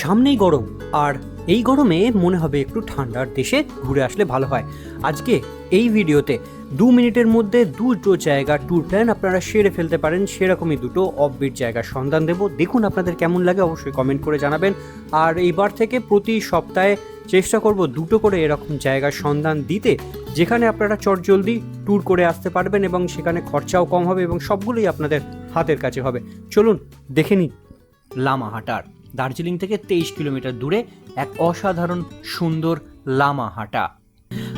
সামনেই গরম। আর এই গরমে মনে হবে একটু ঠান্ডার দেশে ঘুরে আসলে ভালো হয়। আজকে এই ভিডিওতে দু মিনিটের মধ্যে দুটো জায়গার ট্যুর প্ল্যান আপনারা সেরে ফেলতে পারেন। সেরকমই দুটো অফবিট জায়গার সন্ধান দেব। দেখুন আপনাদের কেমন লাগে, অবশ্যই কমেন্ট করে জানাবেন। আর এইবার থেকে প্রতি সপ্তাহে চেষ্টা করব দুটো করে এরকম জায়গার সন্ধান দিতে, যেখানে আপনারা চটজলদি ট্যুর করে আসতে পারবেন এবং সেখানে খরচাও কম হবে এবং সবগুলোই আপনাদের হাতের কাছে হবে। চলুন দেখে নিই লামাহাটার। দার্জিলিং থেকে তেইশ কিলোমিটার দূরে এক অসাধারণ সুন্দর লামা লামাহাটা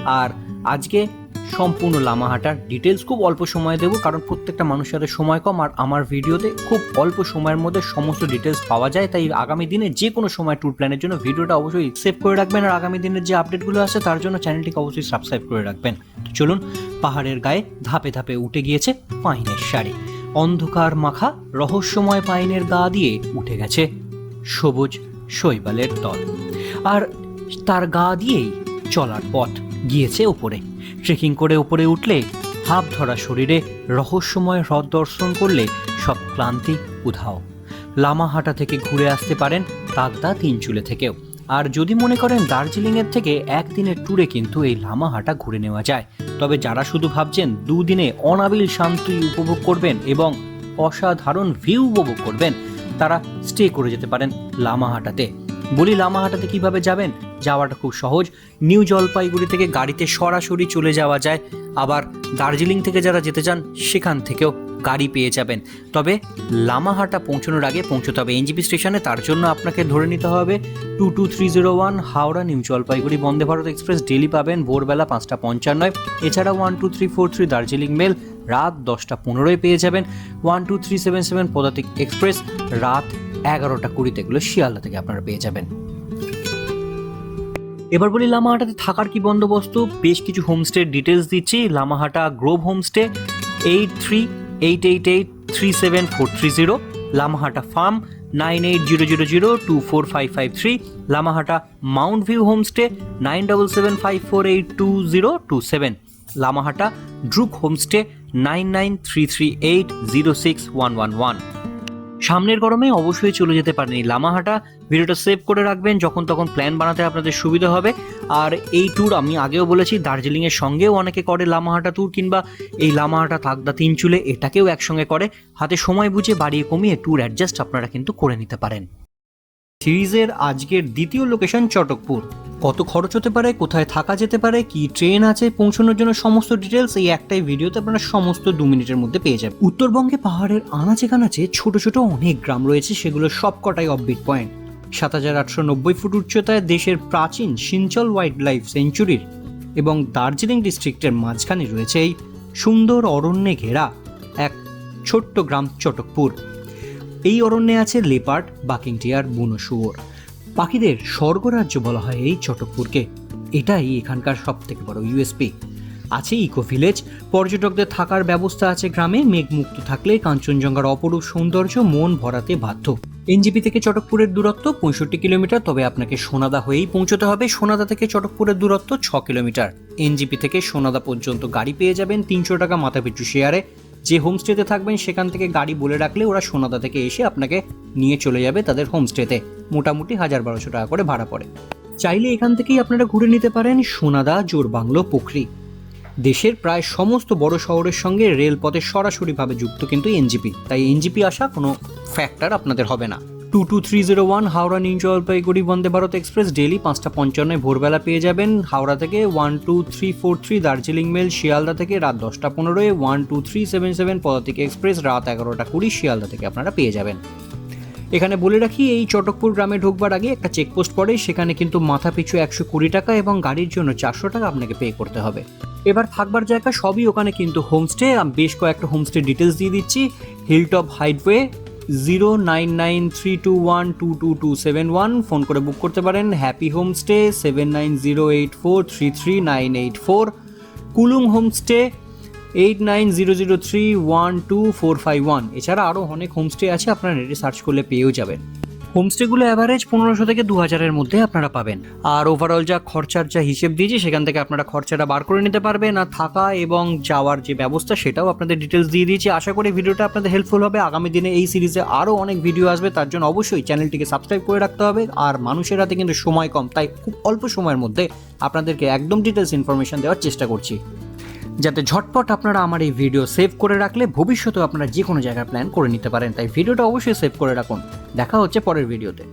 আর আজকে সম্পূর্ণ লামা লামাহাটার ডিটেলস খুব অল্প সময় দেবো, কারণ প্রত্যেকটা মানুষের সময় কম, আর আমার ভিডিওতে খুব অল্প সময়ের মধ্যে সমস্ত ডিটেলস পাওয়া যায়। তাই আগামী দিনে যে কোনো সময় ট্যুর প্ল্যানের জন্য ভিডিওটা অবশ্যই সেভ করে রাখবেন, আর আগামী দিনের যে আপডেটগুলো আছে, তার জন্য চ্যানেলটিকে অবশ্যই সাবস্ক্রাইব করে রাখবেন। তো চলুন, পাহাড়ের গায়ে ধাপে ধাপে উঠে গিয়েছে পাইনের শাড়ি। অন্ধকার মাখা রহস্যময় পাইনের গা দিয়ে উঠে গেছে। সবুজ শৈবালের দল আর তার গা দিয়েই চলার পথ গিয়েছে ওপরে ট্রেকিং করে উপরে উঠলে হাফ ধরা শরীরে রহস্যময় হ্রদ দর্শন করলে সব ক্লান্তি উধাও। লামাহাটা থেকে ঘুরে আসতে পারেন তাগদা তিনচুলে থেকেও। আর যদি মনে করেন দার্জিলিংয়ের থেকে একদিনের ট্যুরে কিন্তু এই লামাহাটা ঘুরে নেওয়া যায়, তবে যারা শুধু ভাবছেন দুদিনে অনাবিল শান্তি উপভোগ করবেন এবং অসাধারণ ভিউ উপভোগ করবেন তারা স্টে করে যেতে পারেন লামাহাটাতে। বলি লামাহাটাতে কীভাবে যাবেন? যাওয়াটা খুব সহজ। নিউ জলপাইগুড়ি থেকে গাড়িতে সরাসরি চলে যাওয়া যায়। আবার দার্জিলিং থেকে যারা যেতে চান, সেখান থেকেও গাড়ি পেয়ে যাবেন। তবে লামাহাটা পৌঁছানোর আগে পৌঁছতে হবে এনজিপি স্টেশনে। তার জন্য আপনাকে ধরে নিতে হবে two two three zero one Howrah new Jalpaiguri Vande Bharat express. Daily পাবেন ভোরবেলা পাঁচটা পঞ্চান্নয়। এছাড়া one two three four three Darjeeling mail রাত দশটা পনেরোয় পেয়ে যাবেন। One, two, three, seven seven, Padatik express রাত এগারোটা কুড়িতে এগুলো শিয়ালদা থেকে আপনারা পেয়ে যাবেন। এবার বলি লামাহাটাতে থাকার কি বন্দোবস্ত? বেশ কিছু হোমস্টের ডিটেলস দিচ্ছি। Lamahatta grove homestay eight three, eight eight eight, three, seven, four, three, zero, Lamahatta farm nine, eight, zero zero zero, two, four, five five, three, Lamahatta mount view homestay nine, double, seven, five, four, eight, two, zero, two, seven, Lamahatta Druk homestay nine nine three three eight zero six one one one. সামনের গরমে অবশ্যই চলে যেতে পারেন এই লামাহাটা। ভিডিওটা save করে রাখবেন, যখন তখন প্ল্যান বানাতে আপনাদের সুবিধা হবে। আর এই ট্যুর আমি আগেও বলেছি, দার্জিলিংয়ের সঙ্গেও অনেকে করে লামাহাটা ট্যুর কিংবা এই লামাহাটা থাকদা তিন চুলে এটাকেও একসঙ্গে করে। হাতে সময় বুঝে বাড়িয়ে কমিয়ে ট্যুর অ্যাডজাস্ট আপনারা কিন্তু করে নিতে পারেন। সিরিজের আজকের দ্বিতীয় লোকেশন চটকপুর। কত খরচ হতে পারে, কোথায় থাকা যেতে পারে, কি ট্রেন আছে, পৌঁছানোর জন্য সমস্ত ডিটেলস এই একটাই ভিডিওতে আপনারা সমস্ত দু মিনিটের মধ্যে পেয়ে যাবেন। উত্তরবঙ্গে পাহাড়ের আনাচে কানাচে ছোট ছোট অনেক গ্রাম রয়েছে, সেগুলো সবকটাই অফবিট পয়েন্ট সাত হাজার আটশো নব্বই ফুট উচ্চতায় দেশের প্রাচীন সিঞ্চল ওয়াইল্ড লাইফ সেঞ্চুরির এবং দার্জিলিং ডিস্ট্রিক্টের মাঝখানে রয়েছে এই সুন্দর অরণ্যে ঘেরা এক ছোট্ট গ্রাম চটকপুর। এই অরণ্যে আছে লেপার্ড বাকিংটিয়ার বুনো শুয়োর। পাখিদের স্বর্গরাজ্য বলা হয় এই চটকপুরকে। এটাই এখানকার সব থেকে বড় ইউএসপি। আছে ইকো ভিলেজ, পর্যটকদের থাকার ব্যবস্থা আছে গ্রামে, মেঘমুক্ত থাকলে কাঞ্চনজঙ্ঘার অপরূপ সৌন্দর্য মন ভরাতে বাধ্য। এনজিপি থেকে চটকপুরের দূরত্ব পঁয়ষট্টি কিলোমিটার, তবে আপনাকে সোনাদা হয়েই পৌঁছতে হবে। সোনাদা থেকে চটকপুরের দূরত্ব ছ কিলোমিটার। এনজিপি থেকে সোনাদা পর্যন্ত গাড়ি পেয়ে যাবেন তিনশো টাকা মাথাপিছু শেয়ারে। যে হোমস্টেতে থাকবেন সেখান থেকে গাড়ি বলে রাখলে ওরা সোনাদা থেকে এসে আপনাকে নিয়ে চলে যাবে তাদের হোমস্টেতে। মোটামুটি হাজার বারোশো টাকা করে ভাড়া পড়ে। চাইলে এখান থেকেই আপনারা ঘুরে নিতে পারেন সোনাদা জোরবাংলো পুখরি। দেশের প্রায় সমস্ত বড় শহরের সঙ্গে রেলপথে সরাসরিভাবে যুক্ত কিন্তু এনজিপি। তাই এনজিপি আসা কোনো ফ্যাক্টর আপনাদের হবে না। Two two three zero one Howrah, new Jalpaiguri, Vande Bharat express daily পাঁচটা পঞ্চান্নয় ভোরবেলা পেয়ে যাবেন। হাওড়া থেকে one two three four three Darjeeling mail, Sealdah থেকে রাত দশটা পনেরোয়, one two three seven seven Padatik express রাত এগারোটা কুড়ি, শিয়ালদা থেকে আপনারা পেয়ে যাবেন। এখানে বলে রাখি, এই চটকপুর গ্রামে ঢুকবার আগে একটা চেকপোস্ট পড়ে, সেখানে কিন্তু মাথা পিছু একশো কুড়ি টাকা এবং গাড়ির জন্য চারশো টাকা আপনাকে পে করতে হবে। এবার থাকবার জায়গা সবই ওখানে কিন্তু হোমস্টে আমি বেশ কয়েকটা হোমস্টে ডিটেলস দিয়ে দিচ্ছি। Hilltop heightway zero nine nine three two one two two two seven one phone করে বুক করতে পারেন। Happy homestay seven nine zero eight four three three nine eight four Kulung homestay eight nine zero zero three one two four five one এছাড়া আরও অনেক homestay আছে, আপনারা নেটে search করলে পেয়েও যাবেন। হোমস্টেগুলো অ্যাভারেজ পনেরোশো থেকে দু হাজারের মধ্যে আপনারা পাবেন। আর ওভারঅল যা খরচার যা হিসেব দিয়েছি, সেখান থেকে আপনারা খরচাটা বার করে নিতে পারবেন। আর থাকা এবং যাওয়ার যে ব্যবস্থা, সেটাও আপনাদের ডিটেলস দিয়ে দিয়েছি। আশা করি ভিডিওটা আপনাদের হেল্পফুল হবে। আগামী দিনে এই সিরিজে আরও অনেক ভিডিও আসবে। তার জন্য অবশ্যই চ্যানেলটিকে সাবস্ক্রাইব করে রাখতে হবে। আর মানুষের হাতে কিন্তু সময় কম, তাই খুব অল্প সময়ের মধ্যে আপনাদেরকে একদম ডিটেলস ইনফরমেশন দেওয়ার চেষ্টা করছি। যাতে ঝটপট আপনারা আমার এই ভিডিও সেভ করে রাখলে ভবিষ্যতে আপনারা যে কোনো জায়গার প্ল্যান করে নিতে পারেন। তাই ভিডিওটা অবশ্যই সেভ করে রাখুন। দেখা হচ্ছে পরের ভিডিওতে